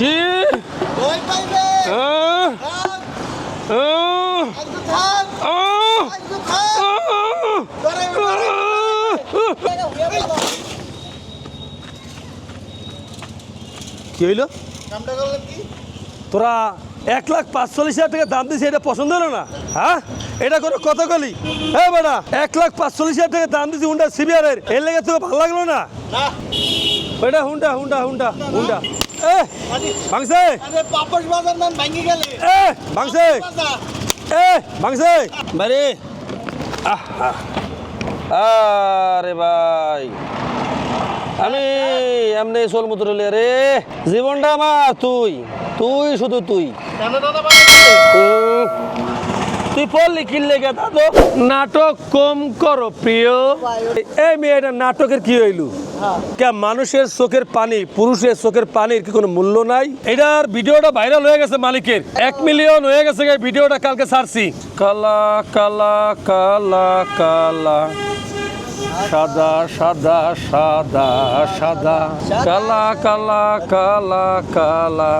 কি। কি হইল? তোরা এক লাখ পাঁচচল্লিশ হাজার টাকা দাম দিয়েছি এটা পছন্দ হলো না? হ্যাঁ এটা কোনো কত কলি? হ্যাঁ বেটা এক লাখ পাঁচচল্লিশ হাজার টাকা দাম দিয়েছি হুন্ডা সিবিআরের এর। লেগে তোকে ভালো লাগল না? ওইটা হুন্ডা হুন্ডা হুন্ডা হুন্ডা। ভাঙছে পাপস বাজার নাম ভাঙ্গি গেলে। এ ভাঙছে এ ভাঙছে বাড়ি। আহা। আরে ভাই। আমি এমনি সোল মুতরলে রে। জীবনটা আমার তুই। তুই শুধু তুই। তুই পড়লি কিনলে গে দাদু? নাটক কম করো প্রিয়। এই মেয়েটা নাটকের কি হইলু? হ্যাঁ কে, মানুষের চোখের পানি, পুরুষের চোখের পানির কি কোনো মূল্য নাই? এটার ভিডিওটা ভাইরাল হয়ে গেছে মালিকের। এক মিলিয়ন হয়ে গেছে ভিডিওটা কালকে ছাড়ছি। কালা কালা কালা কালা। সাদা সাদা সাদা সাদা। কালা কালা কালা কালা।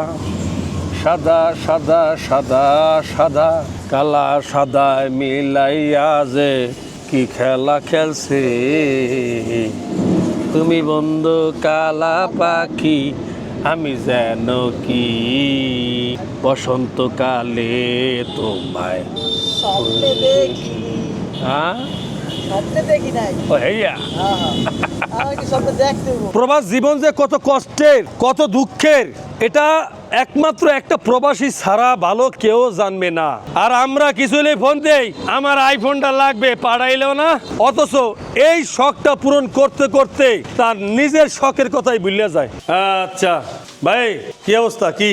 সাদা সাদা সাদা সাদা। কালা সাদা মিলাইয়া যে কি খেলা খেলছে। তুমি বন্ধু কালা পাখি আমি যেন কি? বসন্তকালে তোমায় দেখি। হ্যাঁ? প্রবাস জীবন যে কত কষ্টের কত দুঃখের এটা একমাত্র একটা প্রবাসী ছাড়া ভালো কেউ জানবে না। আর আমরা কিছু ফোন দেই, আমার আইফোনটা লাগবে, পাড়াইলেও না। অথচ এই শখটা পূরণ করতে করতে তার নিজের শখের কথাই ভুলে যায়। আচ্ছা ভাই, কি অবস্থা? কি,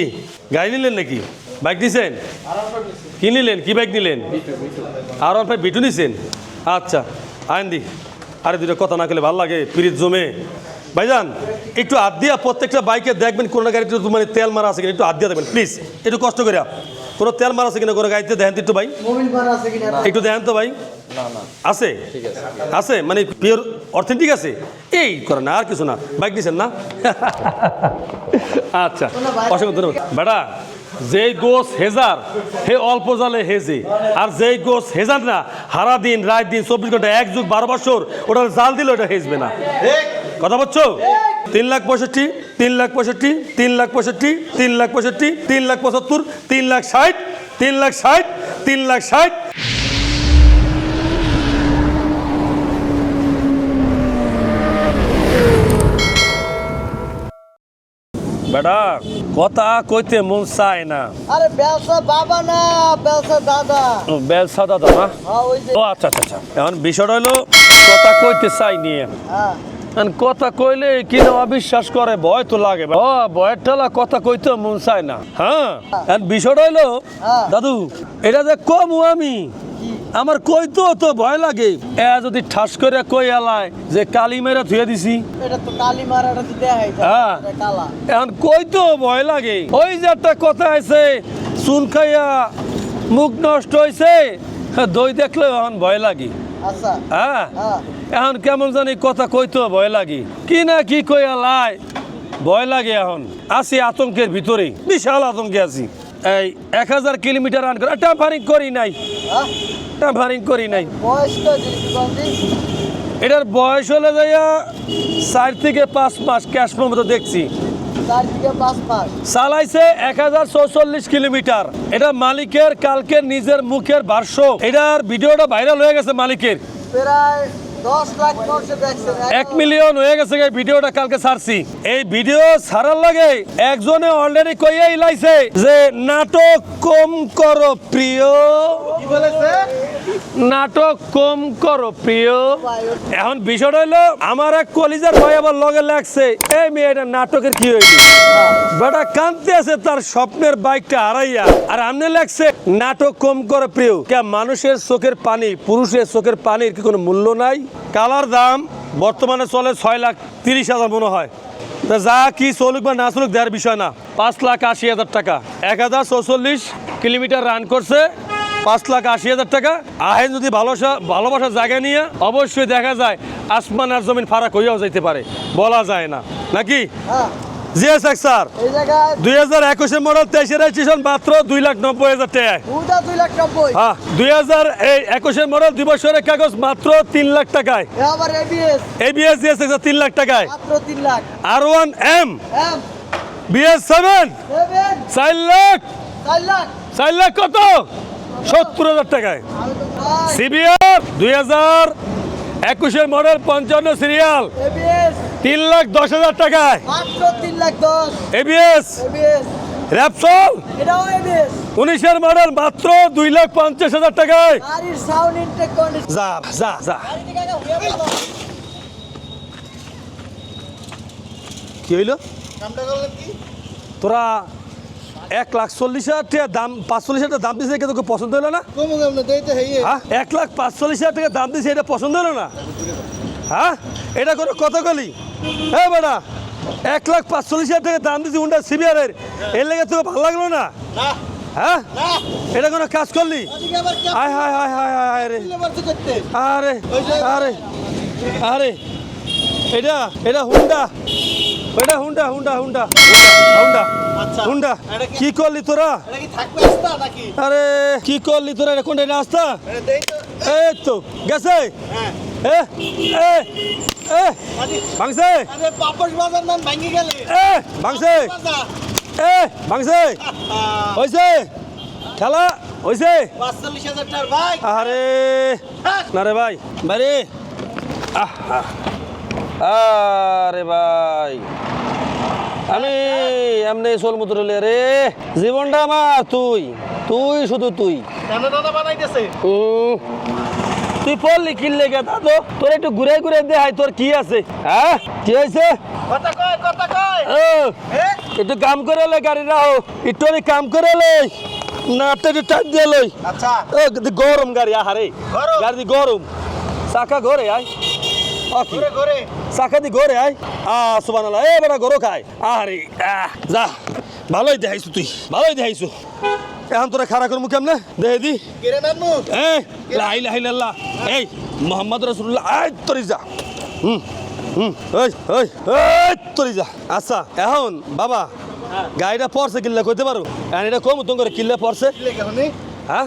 গাড়ি নিলেন নাকি? বাইক নিছেন? কি নিলেন? কি বাইক নিলেন? আর অল্প বিটু নিছেন? আচ্ছা আইন দি। আরে দুটো কথা না করলে ভালো লাগে, পিরিত জমে। ভাইজান একটু হাত দিয়া প্রত্যেকটা বাইকে দেখবেন কোন গাড়িতে একটু মানে তেল মারা আছে কিনা একটু হাত দিয়া দেখবেন প্লিজ একটু কষ্ট করে কোনো তেল মারা আছে কিনা কোনো গাড়িতে দেখেন তো একটু ভাই। একটু দেখেন তো ভাই। আছে? আছে। মানে পিওর অথেন্টিক আছে? এই করে না আর কিছু না। বাইক দিয়েছেন না? আচ্ছা। অসংখ্য ধন্যবাদ। বেটা যেই গোস হেজার হে অল্প জালে হেজে। আর যেই গোস হেজার না হারা দিন রাত দিন চব্বিশ ঘণ্টা এক যুগ বারো বছর ওটা জাল দিলে ওটা হেজবে না। কথা বলছো? তিন লাখ পঁয়ষট্টি তিন লাখ পঁয়ষট্টি তিন লাখ পঁয়ষট্টি তিন লাখ পঁয়ষট্টি তিন লাখ পঁচাত্তর তিন লাখ ষাট তিন লাখ ষাট তিন লাখ ষাট। বেটা কথা কইতে মন চায় না। আরে ব্যবসা বাবা না ব্যবসা দাদা। ব্যবসা দাদা না? হ্যাঁ ও আচ্ছা আচ্ছা আচ্ছা। এখন বিষয়টা হলো কথা কইতে চাই নিয়ে। হ্যাঁ। কথা কইলে কিনা অবিশ্বাস করে? ভয় তো লাগে। ও ভয়ের ঠেলা কথা কইতে মন চায় না। হ্যাঁ? এখন বিষয়টা হলো হ্যাঁ। দাদু এটা যে কম আমি আমার কইতো তো ভয় লাগে। এ যদি ঠাস করে কই এলায় যে কালি মেরে ধুয়ে দিছি। এটা তো কালি মারাটা তো দেখাই যায়। হ্যাঁ। কালা। এখন কইতো ভয় লাগে। ওই যে একটা কথা আছে চুন খাইয়া মুখ নষ্ট হয়েছে দই দেখলে এখন ভয় লাগে। আচ্ছা। হ্যাঁ? হ্যাঁ। এখন কেমন জানি কথা কইতো ভয় লাগে। কি না কি কইয়া লাই? ভয় লাগে এখন। আছি আতঙ্কের ভিতরে বিশাল আতঙ্কে আছি। এই এক হাজার কিলোমিটার রান করে টাম্পারিং করি নাই। টাম্পারিং করি নাই। এটার বয়স হলে যাইয়া চার থেকে পাঁচ মাস ক্যাশ মতো দেখছি। চালাইছে এক হাজার চৌচল্লিশ কিলোমিটার। এটা মালিকের কালকে নিজের মুখের ভাষ্য। এটার ভিডিওটা ভাইরাল হয়ে গেছে মালিকের। প্রায় এক মিলিয়ন হয়ে গেছে এই ভিডিওটা কালকে ছাড়ছি। এই ভিডিও ছাড়ার লাগে একজনে অলরেডি কইয়াই লাইছে যে নাটক কম করো প্রিয়। কি বলেছে? নাটক কম করো, প্রিয়। এখন বিষয়টা হলো, আমার এক কলিজার ভাই আবার লগে লাগছে, এই মেয়েটা নাটকের কি হইল? বেটা কানতে আছে তার স্বপ্নের বাইকটা হারাইয়া। আর আমনে লাগছে, নাটক কম করে, প্রিয়। কে মানুষের চোখের পানি, পুরুষের চোখের পানির কি কোনো মূল্য নাই? কালার দাম বর্তমানে চলে ছয় লাখ তিরিশ হাজার মনে হয়। তা যা কি চলুক বা না চলুক, দেওয়ার বিষয় না। পাঁচ লাখ আশি হাজার টাকা। এক হাজার চৌচল্লিশ কিলোমিটার রান করছে। পাঁচ লাখ আশি হাজার টাকা। আহেন যদি ভালোবাসা ভালোবাসার জায়গা নিয়ে অবশ্যই দেখা যায় আসমান আর জমিন ফারাক হইয়াও যাইতে পারে। বলা যায় না। নাকি? হ্যাঁ। GSX sir. দুই হাজার একুশের মডেল তেইশের রেজিস্ট্রেশন মাত্র দুই লাখ নব্বই হাজার হ্যাঁ দুই হাজার এই একুশের মডেল দুই বছরের কাগজ মাত্র তিন লাখ টাকায়। এ আবার এবিএস এবিএস জিএসএক্স তিন লাখ টাকায়। মাত্র তিন lakh. R one M BS seven lakh. চার লাখ। চার লাখ কত? সত্তর হাজার টাকায়। সিবিআর দুই হাজার একুশের মডেল পঞ্চান্ন সিরিয়াল এবিএস তিন লাখ দশ হাজার টাকায়। এবিএস র্যাপসল উনিশের মডেল মাত্র দুই লাখ পঞ্চাশ হাজার টাকায়। গাড়ির সাউন্ড ইনটেক কন্ডিশন যা যা যা। কি হইল? তোরা এক লাখ চল্লিশ হাজার টাকা দাম পাঁচচল্লিশ হাজার দাম দিয়েছে কিন্তু তোকে পছন্দ হলো না? হ্যাঁ এক লাখ পাঁচচল্লিশ হাজার টাকা দাম দিয়েছে এটা পছন্দ হলো না? হ্যাঁ এটা করে কত গলি হ্যাঁ বেটা এক লাখ পাঁচচল্লিশ হাজার টাকা দাম দিয়েছি উন্ডা সিবিআরের। এর লেগে তোকে ভালো লাগল না? হ্যাঁ এটা কোনো কাজ করলি? হায় হায় হায় হায় হায় হায় রে। আরে আরে আরে। এটা এটা হুন্ডা। এটা হুন্ডা হুন্ডা হুন্ডা হুন্ডা আচ্ছা। হুন্ডা কি- করলি তোরা? আরে কি করলি তোরা? এটা কোনটা রাস্তা? এই তো গেছে? হ্যাঁ। এ ভাঙছে? ভাঙছে? ভাঙছে? খেলা আরে হ্যাঁ। না রে ভাই বাইরে। আহা। আরে ভাই। আমি এমনি সোল মুতরলে রে জীবনটা আমার তুই। তুই শুধু তুই। তুই পড়লি কিনলে গে দাদু? তোর একটু ঘুরে ঘুরে দেখাই তোর কি আছে? হ্যাঁ? কি হয়েছে? হ্যাঁ একটু কাম করে লে গাড়ি রাও একটু আমি কাম করে লে। না একটু টাইট দিয়ে লই। আচ্ছা। গরম গাড়ি আহারে। গরম? গাড়ি গরম। চাকা ঘরে আয়। ওকে ঘুরে ঘুরে। আয় আ সুবহানাল্লাহ। এ বড় গরো খায়। আহ, যা। ভালোই দেখাইছু তুই। ভালোই দেখাইছু। এখন তোরা খাড়া করমু কেমনে? দেহে দি। এই লা ইলাহা ইল্লাল্লাহ। এই মোহাম্মদ রাসূলুল্লাহ। আয় তোরি যা। হুম হুম ওই ওই ওই তোরি যা। আচ্ছা এখন বাবা গাড়িটা পড়ছে কিনলে কইতে পারো? এখন এটা কম তুমি করে কিনলে পড়ছে। হ্যাঁ?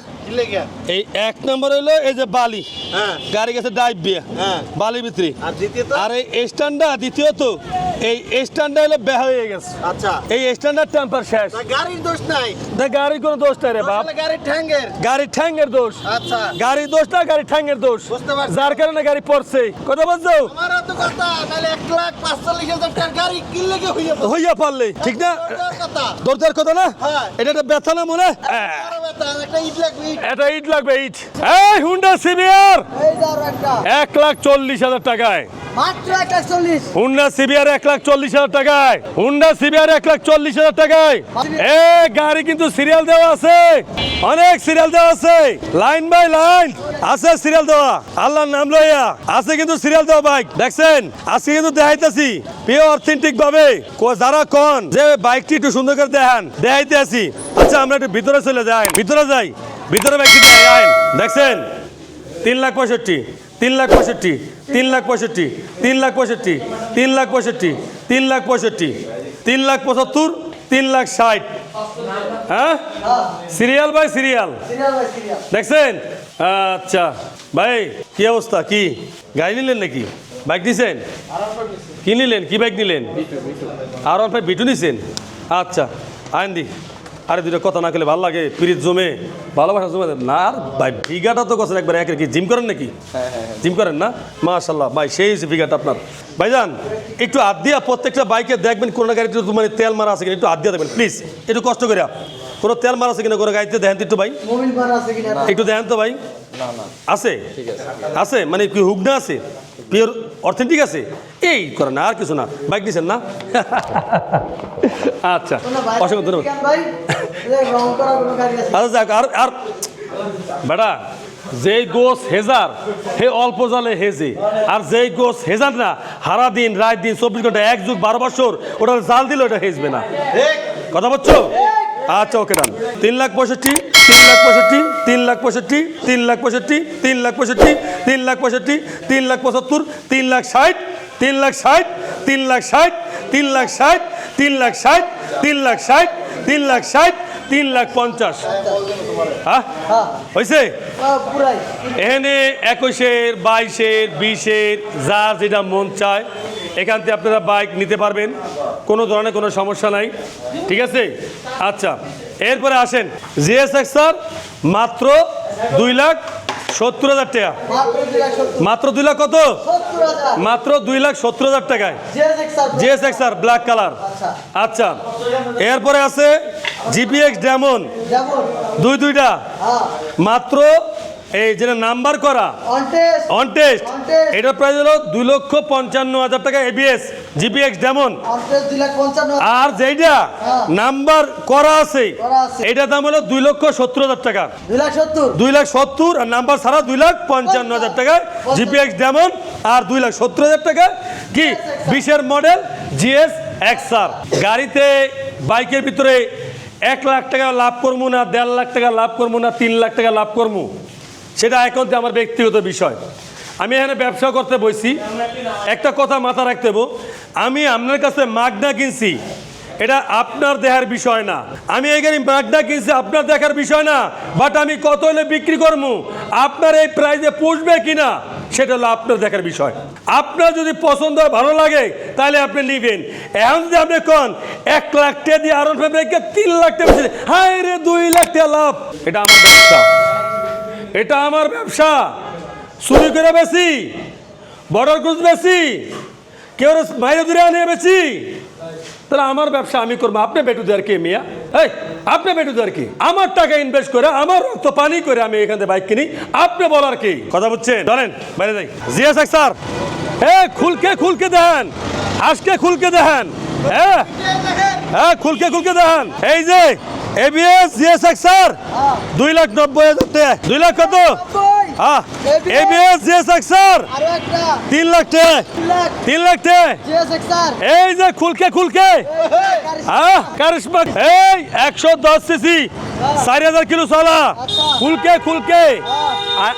এই এক নম্বর হইল এই যে বালি। হ্যাঁ। গাড়ি গেছে ডাইভ বিয়ে হ্যাঁ। বালি ভিতরে। আর এই স্ট্যান্ডটা দ্বিতীয়ত এই স্ট্যান্ডটা হলো বেহা হয়ে গেছে। আচ্ছা। এই স্ট্যান্ডার টেম্পার শেষ। গাড়ির দোষ নাই? তা গাড়ির কোনো দোষ নাই রে বাপ। গাড়ির ঠ্যাঙ্গের। গাড়ির ঠ্যাঙ্গের দোষ। আচ্ছা। গাড়ির দোষ না গাড়ির ঠ্যাঙ্গের দোষ। বুঝতে পারছি। যার কারণে গাড়ি পড়ছে। কথা বলছো আমারও তো কথা লাখ হাজার টাকার গাড়ি কি হইয়া হইয়া পারলে ঠিক না? দরজার কথা। না? হ্যাঁ। এটা একটা ব্যথা না মনে? এটা ইট লাগবে ইট। এই হুন্ডা একটা। এক লাখ চল্লিশ হাজার টাকায়। চল্লিশ হাজার টাকায়। হুন্ডা এক লাখ চল্লিশ হাজার টাকায়। গাড়ি কিন্তু সিরিয়াল দেওয়া আছে। অনেক সিরিয়াল দেওয়া আছে। লাইন বাই লাইন আছে সিরিয়াল দেওয়া। নাম লইয়া আছে কিন্তু সিরিয়াল দেওয়া বাইক দেখছেন? কিন্তু যারা কন, যে বাইকটি একটু সুন্দর করে দেখান, দেখাইতে আসি। আচ্ছা আমরা একটু ভিতরে চলে যাই। ভিতরে যাই। ভিতরে দেখছেন? তিন লাখ পঁয়ষট্টি তিন লাখ পঁয়ষট্টি তিন লাখ পঁয়ষট্টি তিন লাখ পঁয়ষট্টি তিন লাখ পঁয়ষট্টি তিন লাখ পঁয়ষট্টি তিন লাখ পঁচাত্তর তিন লাখ ষাট। হ্যাঁ? Serial by serial. দেখছেন? আচ্ছা ভাই কি অবস্থা? কি? গাড়ি নিলেন নাকি? বাইক নিছেন? কি নিলেন? কি বাইক নিলেন? আর ভাই বিটু নিছেন? আচ্ছা আইন দি। আরে দুটো কথা না খেলে ভালো লাগে পিরিত জমে ভালোবাসা জমে না আর ভাই ভিগাটা তো কথা একবার একের কি জিম করেন নাকি? জিম করেন না? মাশাল্লাহ ভাই সেই হচ্ছে ভিগাটা আপনার। ভাইজান একটু হাত দিয়া প্রত্যেকটা বাইকে দেখবেন কোনো গাড়িতে মানে তেল মারা আছে কিনা একটু হাত দিয়া দেখবেন প্লিজ একটু কষ্ট করে কোনো তেল মারা আছে কিনা কোনো গাড়িতে দেখেন তো একটু ভাই। একটু দেখেন তো ভাই। আছে? আছে। মানে কি হুগনা আছে? পিওর অথেন্টিক আছে? এই করে না আর কিছু না। বাইক দিচ্ছেন না? আচ্ছা অসংখ্য ধন্যবাদ। আচ্ছা যাক আর আর বেটা যেই গোস হেজার হে অল্প জালে হেজে আর যেই গোস হেজার না হারা দিন রাত দিন চব্বিশ ঘণ্টা এক যুগ বারো বছর ওটা জাল দিলে ওটা হেজবে না। কথা বলছো? আচ্ছা ওকে ডান তিন লাখ পঁয়ষট্টি তিন লাখ পঁয়ষট্টি তিন লাখ পঁয়ষট্টি তিন লাখ পঁয়ষট্টি তিন লাখ পঁয়ষট্টি তিন লাখ পঁয়ষট্টি তিন লাখ পঁচাত্তর তিন লাখ ষাট তিন লাখ ষাট তিন লাখ ষাট তিন লাখ ষাট তিন লাখ ষাট তিন লাখ ষাট তিন লাখ ষাট তিন লাখ পঞ্চাশ হ্যাঁ হ্যাঁ হয়েছে হ্যাঁ, এখানে একুশের বাইশের বিশের যার যেটা মন চায় এখান থেকে আপনারা বাইক নিতে পারবেন। কোনো ধরনের কোনো সমস্যা নাই। ঠিক আছে? আচ্ছা এরপরে আসেন। জিএসএক্স স্যার মাত্র দুই লাখ সত্তর হাজার টাকা। মাত্র দুই লাখ কত? মাত্র দুই লাখ সত্তর হাজার টাকায়। জিএসএক্স স্যার ব্ল্যাক কালার আচ্ছা এরপরে আছে জিপিএক্স ডেমন দুই দুইটা। হ্যাঁ। মাত্র এই যেটা নাম্বার করা। On test. এটার প্রাইস হলো দুই লক্ষ পঞ্চান্ন হাজার টাকা এবিএস জিপিএক্স ডেমন আর যেইটা হ্যাঁ। নাম্বার করা আছে। এটার দাম হলো দুই লক্ষ সত্তর হাজার টাকা। দুই লাখ সত্তর। আর নাম্বার ছাড়া দুই লাখ পঞ্চান্ন হাজার টাকায় জিপিএক্স ডেমন আর দুই লাখ সত্তর হাজার টাকা। কি? বিশের মডেল জিএস এক্স আর গাড়িতে বাইকের ভিতরে এক লাখ টাকা লাভ করব না দেড় লাখ টাকা লাভ করব না তিন লাখ টাকা লাভ করব সেটা এখন আমার ব্যক্তিগত বিষয়। আমি এখানে ব্যবসা করতে বসছি একটা কথা মাথা রাখতে হব, আমি আপনার কাছে মাগনা কিনছি এটা আপনার দেখার বিষয় না। আমি গাড়ি মাগনা কিনছি আপনার দেখার বিষয় না বাট আমি কত হলে বিক্রি করব আপনার এই প্রাইজে পুষবে কিনা সেটা হলো আপনার দেখার বিষয়। আপনার যদি পছন্দ হয় ভালো লাগে তাহলে আপনি নিবেন। এখন যদি আপনি কন এক লাখ টাকা দিয়ে আরন ফেব্রিককে তিন লাখ টাকা হাই রে দুই লাখ টাকা লাভ। এটা আমার ব্যবসা। এটা আমার ব্যবসা। চুরি করে বেশি বর্ডার ক্রুজ বেশি কেউ মাইরে দূরে আনিয়ে বেশি তাহলে আমার ব্যবসা আমি করব। আপনি বেটু দেওয়ার কে মিয়া? এই আপনি বেটু দেওয়ার কি? আমার টাকা ইনভেস্ট করে আমার রক্ত পানি করে আমি এখান থেকে বাইক কিনি। আপনি বলার কি? কথা বুঝছেন? ধরেন বাইরে যাই। জিয়া জিএস স্যার। এ খুলকে খুলকে দেন আজকে খুলকে দেন হ্যাঁ হ্যাঁ খুলকে খুলকে দেন এই যে এবিএস জিএস স্যার দুই লাখ নব্বই হাজার টাকা দুই লাখ কত নব্বই হ্যাঁ ABS এবিএস জিএস স্যার আরো একটা তিন লাখ টাকা তিন লাখ তিন লাখ টাকা জিএসএক্স স্যার এই যে খুলকে খুলকে হ্যাঁ কারিশমা এই একশো দশ সিসি চার হাজার किलो साला अच्छा। खुल के खुल के हाँ।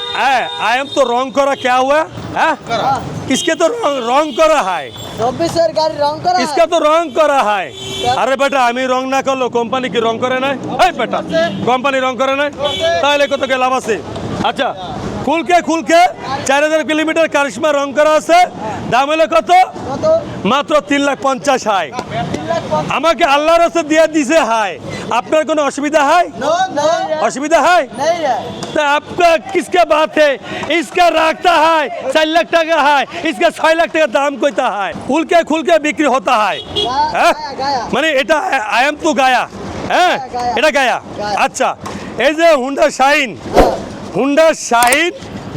आई एम तो रॉन्ग करा क्या हुआ हाँ? किसके तो रॉन्ग करा है চব্বিশের গাড়ি রং করা इसका तो रॉन्ग करा है আরে বেটা আমি রং না করলো কোম্পানি কি রং করে নাই এই বেটা কোম্পানি রং করে নাই তাহলে কত কে লাভ আছে আচ্ছা খুলকে খুলকে চার হাজার কিলোমিটার কারিশমা রং করা আছে দাম হলো কত কত মাত্র তিন লাখ পঞ্চাশ হাই তিন লাখ পঞ্চাশ আমাকে আল্লাহর রাস্তা দিয়ে দিছে হাই আপনার কোনো অসুবিধা হয় नहीं অসুবিধা হয় नहीं है तो आपका किसका बात है इसका रखता है चार लाख टका है इसका छह लाख टका दाम कोता है खुल के खुल के बिक्री होता है হ্যাঁ? গায়া গায়া মানে এটা আই এম তো গায়া হ্যাঁ গায়া। এটা গায়া গায়া। আচ্ছা এই যে হুন্ডা শাইন হ্যাঁ। Honda Shine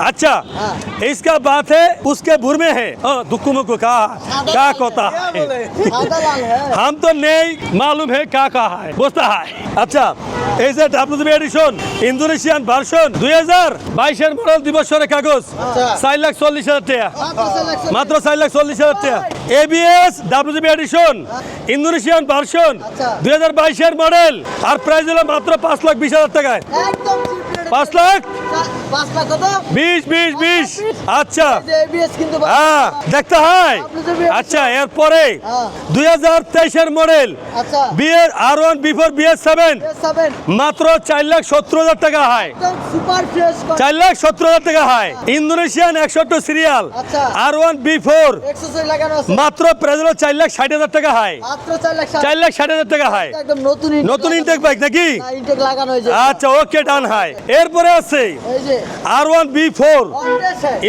अच्छा हाँ। इसका बात है उसके भुर में है दुक्कू मुक्कू का क्या कहता है সাদা লাল হ্যাঁ हम तो नहीं मालूम है क्या कहा है বুঝতে হয় আচ্ছা এই যে ডাব্লিউবি এডিশন ইন্দোনেশিয়ান ভার্সন দুই হাজার বাইশের মডেল দুই বছরের কাগজ চার লাখ চল্লিশ হাজার টাকা মাত্র চার লাখ চল্লিশ হাজার টাকা ABS WB edition Indonesian version আচ্ছা। দুই হাজার বাইশের মডেল আর প্রাইস হলো মাত্র পাঁচ লাখ বিশ হাজার টাকায় একদম cheap rate। পাঁচ লাখ? পাঁচ লাখ কত? বিশ বিশ বিশ। আচ্ছা। হ্যাঁ দেখতে হয়। আচ্ছা এরপরে হ্যাঁ। দুই হাজার তেইশের মডেল। আচ্ছা। বিএর R one before BS seven মাত্র চার লাখ সত্তর হাজার টাকা হয়। চার লাখ সত্তর হাজার টাকা হয়। ইন্দোনেশিয়ান একষট্টি সিরিয়াল। আচ্ছা। R one B four exercise লাগানো আছে। মাত্র প্রাইস হলো চার লাখ ষাট হাজার টাকা হয়। চার লাখ ষাট। হাজার টাকা হয়। নতুন ইনটেক বাইক নাকি? হয়েছে। আচ্ছা ওকে ডান হয়। এরপরে আছে R one B four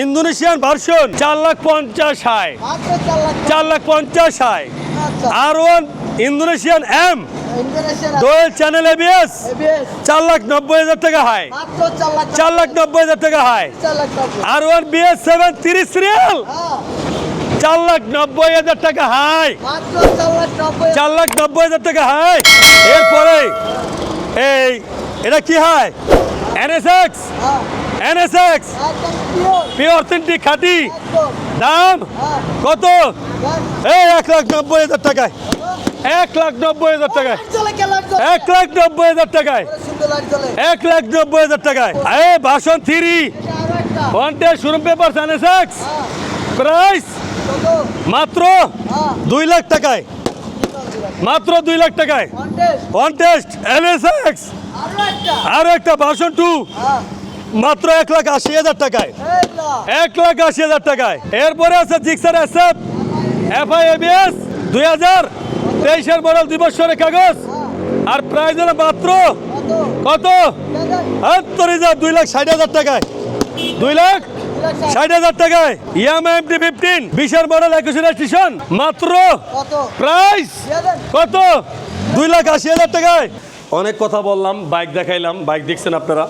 Indonesian version চার লাখ পঞ্চাশ হয় চার লাখ পঞ্চাশ হয় আচ্ছা আর ওয়ান ইন্দোনেশিয়ান এম দোয়েল চ্যানেল এবিএস চার লাখ নব্বই হাজার টাকা হয় চার লাখ নব্বই হাজার টাকা হয় আর ওয়ান বিএস সেভেন তিরিশ সিরিয়াল হ্যাঁ চার লাখ নব্বই হাজার টাকা হাই চার লাখ নব্বই হাজার টাকা হাই এরপরে এই এটা কি হয় এনএসএক্স হ্যাঁ। এনএসএক্স পিওর অথেন্টিক খাঁটি। দাম হ্যাঁ। কত? দেখ, এই এক লাখ নব্বই হাজার টাকায়। এক লাখ নব্বই হাজার টাকায়। এক লাখ নব্বই হাজার টাকায়। এক লাখ নব্বই হাজার টাকায়। এ বাসন থ্রি। ওয়ান্টেড শোরুম পেপার হ্যাঁ। প্রাইস মাত্র হ্যাঁ। দুই লাখ টাকায়। মাত্র দুই লাখ টাকায়। কন্টেস্ট ওয়ান টেস্ট এনএসএক্স আরও একটা। বাসন টু। হ্যাঁ। মাত্র এক লাখ আশি হাজার টাকায়। এক লাখ। আশি হাজার টাকায়। এরপরে আছে জিক্সার এসএফ এফআই এবিএস দুই হাজার তেইশের মডেল দুই বছরের কাগজ আর প্রাইস হলো মাত্র কত? আত্তর হাজার দুই লাখ ষাট হাজার টাকায়। দুই লাখ ষাট। হাজার টাকায়। ইয়ামা এমটি ফিফটিন বিশের মডেল একুশে রেজিস্ট্রেশন মাত্র প্রাইস কত? দুই লাখ আশি হাজার টাকায়। অনেক কথা বললাম বাইক দেখাইলাম বাইক দেখছেন আপনারা?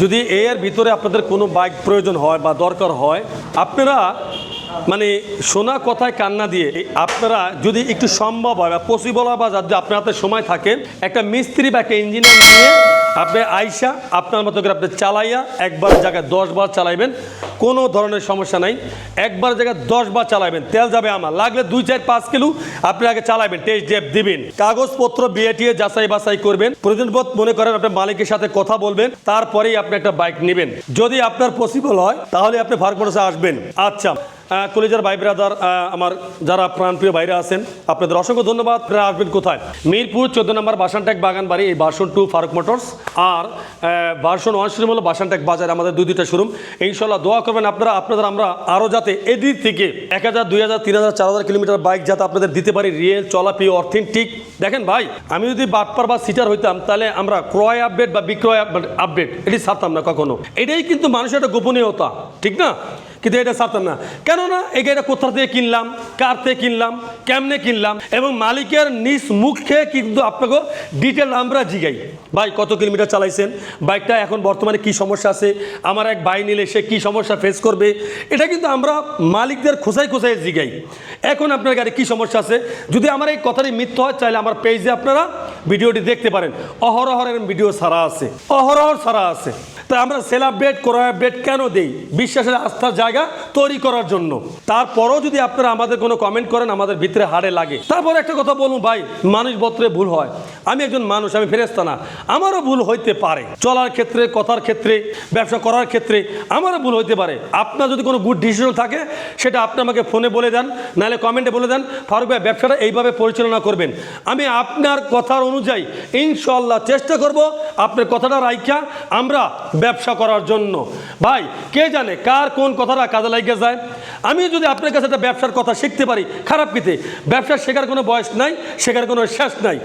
যদি এর ভিতরে আপনাদের কোনো বাইক প্রয়োজন হয় বা দরকার হয়, আপনারা মানে শোনা কথায় কান্না দিয়ে আপনারা যদি একটু সম্ভব হয় বা পসিবল হয় বা যদি আপনার হাতে সময় থাকে, একটা মিস্ত্রি বা একটা ইঞ্জিনিয়ার নিয়ে আপনি আইসা আপনার মতো করে আপনি চালাইয়া একবার জায়গায় দশ বার চালাইবেন, কোনো ধরনের সমস্যা নাই। একবার জায়গায় দশ বার চালাবেন তেল যাবে আমার। লাগলে দুই, চার, পাঁচ কিলো আপনি আগে চালাবেন টেস্ট ডেপ দিবেন। কাগজপত্র বিয়েটিয়ে যাচাই বাছাই করবেন। প্রয়োজন বোধ মনে করেন আপনার মালিকের সাথে কথা বলবেন, তারপরেই আপনি একটা বাইক নেবেন। যদি আপনার পসিবল হয়, তাহলে আপনি ফার্কমোটসে আসবেন। আচ্ছা কলেজের ভাই ব্রাদার আমার যারা প্রাণপ্রিয় বাইরে আছেন, আপনাদের অসংখ্য ধন্যবাদ। আপনারা আসবেন কোথায়? মিরপুর, চোদ্দ নম্বর বাসানটেক বাগান বাড়ি এই বাসন টু ফারুক মোটরস। আর বাসন ওয়ান শোরুম হলো বাসানটেক বাজার, আমাদের দুই দুইটা শোরুম ইনশাল্লাহ দোয়া করবেন আপনারা, আপনাদের আমরা আরও যাতে এদিক থেকে এক হাজার, দুই হাজার, তিন হাজার, চার হাজার কিলোমিটার বাইক যাতে আপনাদের দিতে পারি রিয়েল চলাপি অথেন্টিক দেখেন ভাই, আমি যদি বাটপার বা সিটার হইতাম, তাহলে আমরা ক্রয় আপডেট বা বিক্রয় আপডেট এটি ছাড়তাম না কখনো। এটাই কিন্তু মানুষের একটা গোপনীয়তা, ঠিক না? কিন্তু এটা ছাড়তাম না। কেননা এই গাড়িটা কোথা থেকে কিনলাম, কার থেকে কিনলাম, কেমনে কিনলাম, এবং মালিকের নিজ মুখে কিন্তু আপনাকে ডিটেল আমরা জিগাই। ভাই, কত কিলোমিটার চালাইছেন? বাইকটা এখন বর্তমানে কি সমস্যা আছে? আমার এক ভাই নিলে সে কী সমস্যা ফেস করবে? এটা কিন্তু আমরা মালিকদের খোঁচাই খোঁচাই জিগাই। এখন আপনার গাড়ি কি সমস্যা আছে? যদি আমার এই কথাটি মিথ্য হয় চাইলে আমার পেজে আপনারা ভিডিওটি দেখতে পারেন। অহরহরের ভিডিও ছাড়া আছে। অহরহর ছাড়া আছে। তাই আমরা সেল আপডেট ক্রয় আপডেট কেন দেই? বিশ্বাসের আস্থার জায়গা তৈরি করার জন্য। তারপরও যদি আপনারা আমাদের কোনো কমেন্ট করেন, আমাদের ভিতরে হাড়ে লাগে। তারপর একটা কথা বলুন, ভাই, মানুষ বত্রে ভুল হয়। আমি একজন মানুষ, আমি ফেরেস্তা না। আমারও ভুল হইতে পারে। চলার ক্ষেত্রে, কথার ক্ষেত্রে, ব্যবসা করার ক্ষেত্রে আমারও ভুল হইতে পারে। আপনার যদি কোনো গুড ডিসিশন থাকে, সেটা আপনি আমাকে ফোনে বলে দেন, নাহলে কমেন্টে বলে দেন। ফারুক ভাই, ব্যবসাটা এইভাবে পরিচালনা করবেন। আমি আপনার কথার অনুযায়ী ইনশাল্লাহ চেষ্টা করব আপনার কথাটা রাইখা আমরা ব্যবসা করার জন্য। ভাই, কে জানে কার কোন কথাটা কাজে লাগিয়ে যায়। আমি যদি আপনার কাছে একটা ব্যবসার কথা শিখতে পারি, খারাপ কিতে? ব্যবসা শেখার কোনো বয়স নাই, শেখার কোনো শেষ নাই।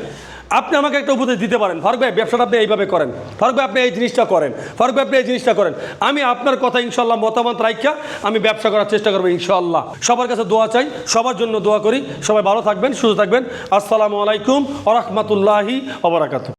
আপনি আমাকে একটা উপদেশ দিতে পারেন। ফারুক ভাই, ব্যবসাটা আপনি এইভাবে করেন। ফারুক ভাই, আপনি এই জিনিসটা করেন। ফারুক ভাই, আপনি এই জিনিসটা করেন। আমি আপনার কথা ইনশাল্লাহ মতামত রাখা আমি ব্যবসা করার চেষ্টা করব ইনশাল্লাহ সবার কাছে দোয়া চাই, সবার জন্য দোয়া করি। সবাই ভালো থাকবেন, সুস্থ থাকবেন। আসসালামু আলাইকুম আ রহমতুল্লাহি অবরাকাত